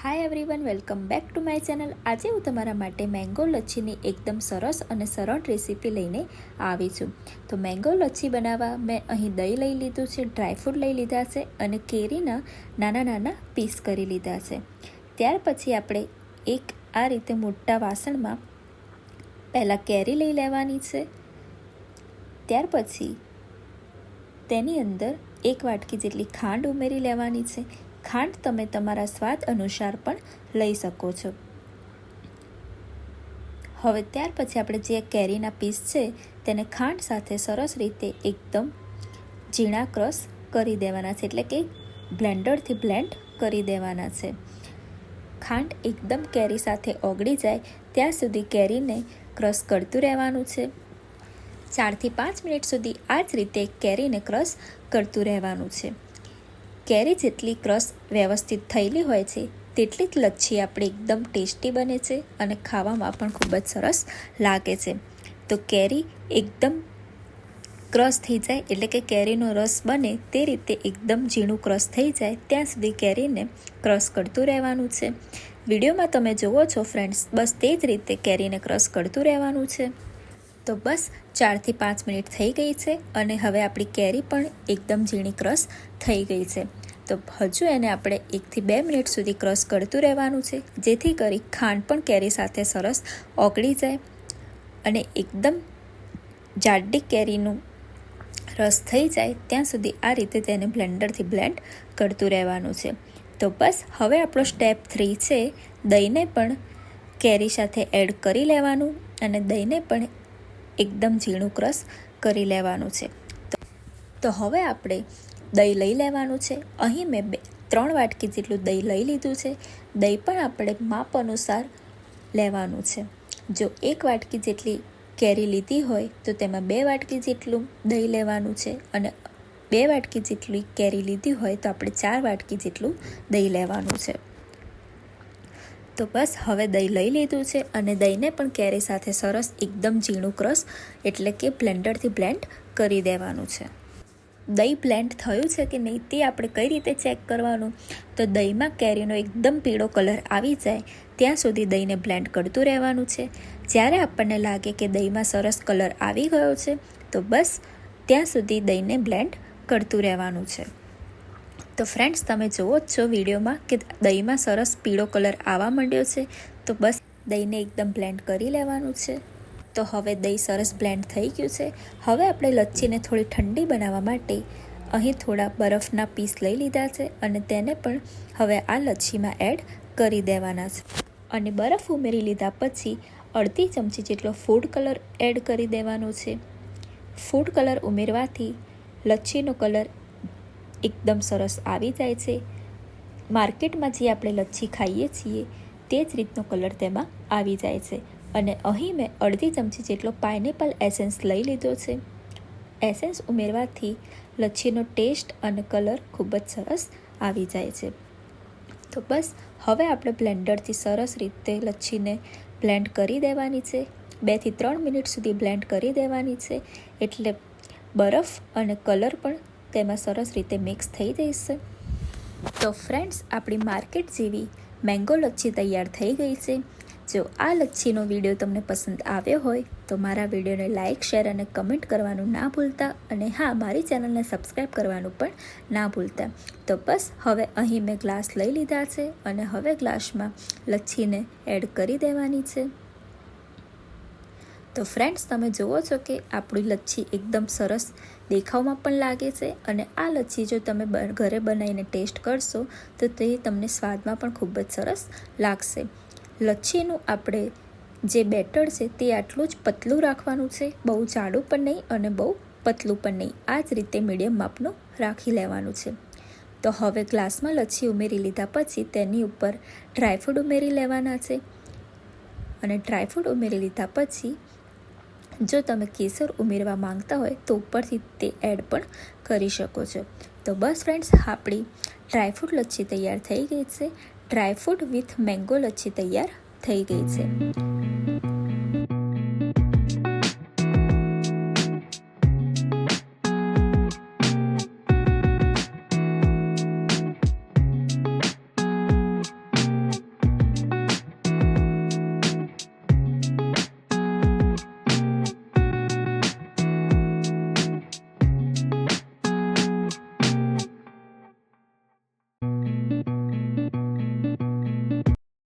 Hi everyone welcome back to my channel આજે હું તમારા માટે મેંગો લચ્છીની એકદમ સરસ અને સરળ રેસીપી લઈને આવી છું. તો મેંગો લચ્છી બનાવવા મેં અહીં દહીં લઈ લીધું છે ડ્રાયફ્રૂટ લઈ લીધા છે અને કેરીના નાના નાના પીસ કરી લીધા છે. ત્યાર પછી આપણે એક આ રીતે મોટા વાસણમાં પહેલાં કેરી લઈ લેવાની છે. ત્યાર પછી તેની અંદર એક વાટકી જેટલી ખાંડ ઉમેરી લેવાની છે. ખાંડ તમે તમારા સ્વાદ અનુસાર પણ લઈ શકો છો. હવે ત્યાર પછી આપણે જે કેરીના પીસ છે, તેને ખાંડ સાથે સરસ રીતે એકદમ ઝીણા ક્રશ કરી દેવાના છે, એટલે કે બ્લેન્ડરથી બ્લેન્ડ કરી દેવાના છે. ખાંડ એકદમ કેરી સાથે ઓગળી જાય, ત્યાં સુધી કેરીને ક્રશ કરતું રહેવાનું છે. ચારથી પાંચ મિનિટ સુધી આ જ રીતે કેરીને ક્રશ કરતું રહેવાનું છે. કેરી જેટલી ક્રશ વ્યવસ્થિત થયેલી હોય છે, તેટલી જ લચ્છી આપણે એકદમ ટેસ્ટી બને છે અને ખાવામાં પણ ખૂબ જ સરસ લાગે છે. તો કેરી એકદમ ક્રશ થઈ જાય એટલે કે કેરીનો રસ બને તે રીતે એકદમ ઝીણું ક્રશ થઈ જાય ત્યાં સુધી કેરીને ક્રશ કરતું રહેવાનું છે. વિડીયોમાં તમે જુઓ છો ફ્રેન્ડ્સ, બસ તે જ રીતે કેરીને ક્રશ કરતું રહેવાનું છે. તો બસ ચારથી પાંચ મિનિટ થઈ ગઈ છે અને હવે આપણી કેરી પણ એકદમ ઝીણી ક્રશ થઈ ગઈ છે. તો હજુ એને આપણે એકથી બે મિનિટ સુધી ક્રશ કરતું રહેવાનું છે, જેથી કરી ખાંડ પણ કેરી સાથે સરસ ઓગળી જાય અને એકદમ જાડી કેરીનું રસ થઈ જાય, ત્યાં સુધી આ રીતે તેને બ્લેન્ડરથી બ્લેન્ડ કરતું રહેવાનું છે. તો બસ, હવે આપણો સ્ટેપ થ્રી છે, દહીંને પણ કેરી સાથે એડ કરી લેવાનું અને દહીંને પણ એકદમ ઝીણું ક્રશ કરી લેવાનું છે. તો હવે આપણે દહીં લઈ લેવાનું છે. અહીં મેં બે, ત્રણ વાટકી જેટલું દહીં લઈ લીધું છે. દહીં પણ આપણે માપ અનુસાર લેવાનું છે. જો એક વાટકી જેટલી કેરી લીધી હોય, તો તેમાં બે વાટકી જેટલું દહીં લેવાનું છે અને બે વાટકી જેટલી કેરી લીધી હોય, તો આપણે ચાર વાટકી જેટલું દહીં લેવાનું છે. તો બસ હવે દહીં લઈ લીધું છે અને દહીંને પણ કેરી સાથે સરસ એકદમ ઝીણું ક્રશ એટલે કે બ્લેન્ડરથી બ્લેન્ડ કરી દેવાનું છે. દહીં બ્લેન્ડ થયું છે કે નહીં તે આપણે કઈ રીતે ચેક કરવાનું? તો દહીંમાં કેરીનો એકદમ પીળો કલર આવી જાય, ત્યાં સુધી દહીંને બ્લેન્ડ કરતું રહેવાનું છે. જ્યારે આપણને લાગે કે દહીંમાં સરસ કલર આવી ગયો છે, તો બસ ત્યાં સુધી દહીંને બ્લેન્ડ કરતું રહેવાનું છે. તો ફ્રેન્ડ્સ તમે જુઓ જ છો વિડીયોમાં કે દહીંમાં સરસ પીળો કલર આવવા માંડ્યો છે, તો બસ દહીંને એકદમ બ્લેન્ડ કરી લેવાનું છે. તો હવે દહીં સરસ બ્લેન્ડ થઈ ગયું છે. હવે આપણે લચ્છીને થોડી ઠંડી બનાવવા માટે અહીં થોડા બરફના પીસ લઈ લીધા છે અને તેને પણ હવે આ લચ્છીમાં એડ કરી દેવાના છે. અને બરફ ઉમેરી લીધા પછી અડધી ચમચી જેટલો ફૂડ કલર એડ કરી દેવાનો છે. ફૂડ કલર ઉમેરવાથી લચ્છીનો કલર એકદમ સરસ આવી જાય છે. માર્કેટમાં જે આપણે લચ્છી ખાઈએ છીએ તે જ રીતનો કલર તેમાં આવી જાય છે. અને અહીં મેં અડધી ચમચી જેટલો પાઇનેપલ એસેન્સ લઈ લીધો છે. એસેન્સ ઉમેરવાથી લચ્છીનો ટેસ્ટ અને કલર ખૂબ જ સરસ આવી જાય છે. તો બસ, હવે આપણે બ્લેન્ડરથી સરસ રીતે લચ્છીને બ્લેન્ડ કરી દેવાની છે. બેથી ત્રણ મિનિટ સુધી બ્લેન્ડ કરી દેવાની છે. એટલે બરફ અને કલર પણ તેમાં સરસ રીતે મિક્સ થઈ જશે તો ફ્રેન્ડ્સ, આપણી માર્કેટ જેવી મેંગો લચ્છી તૈયાર થઈ ગઈ છે. જો આ લચ્છીનો વીડિયો તમને પસંદ આવ્યો હોય, તો મારા વિડીયોને લાઇક, શેર અને કમેન્ટ કરવાનું ના ભૂલતા અને હા, મારી ચેનલને સબસ્ક્રાઈબ કરવાનું પણ ના ભૂલતા. તો બસ, હવે અહીં મેં ગ્લાસ લઈ લીધા છે અને હવે ગ્લાસમાં લચ્છીને એડ કરી દેવાની છે. તો ફ્રેન્ડ્સ તમે જુઓ છો કે આપણી લચ્છી એકદમ સરસ દેખાવમાં પણ લાગે છે અને આ લચ્છી જો તમે ઘરે બનાવીને ટેસ્ટ કરશો, તો તે તમને સ્વાદમાં પણ ખૂબ જ સરસ લાગશે. લચ્છીનું આપણે જે બેટર છે તે આટલું જ પતલું રાખવાનું છે, બહુ જાડું પણ નહીં અને બહુ પતલું પણ નહીં. આ જ રીતે મીડિયમ માપનું રાખી લેવાનું છે. તો હવે ગ્લાસમાં લચ્છી ઉમેરી લીધા પછી તેની ઉપર ડ્રાયફ્રૂટ ઉમેરી લેવાના છે. અને ડ્રાયફ્રૂટ ઉમેરી લીધા પછી જો તમે કેસર ઉમેરવા માંગતા હોય તો ઉપરથી તે એડ પણ કરી શકો છો. તો બસ ફ્રેન્ડ્સ, આપણી ડ્રાયફ્રૂટ લચ્છી તૈયાર થઈ ગઈ છે. ડ્રાયફ્રૂટ વિથ મેંગો લચ્છી તૈયાર થઈ ગઈ છે.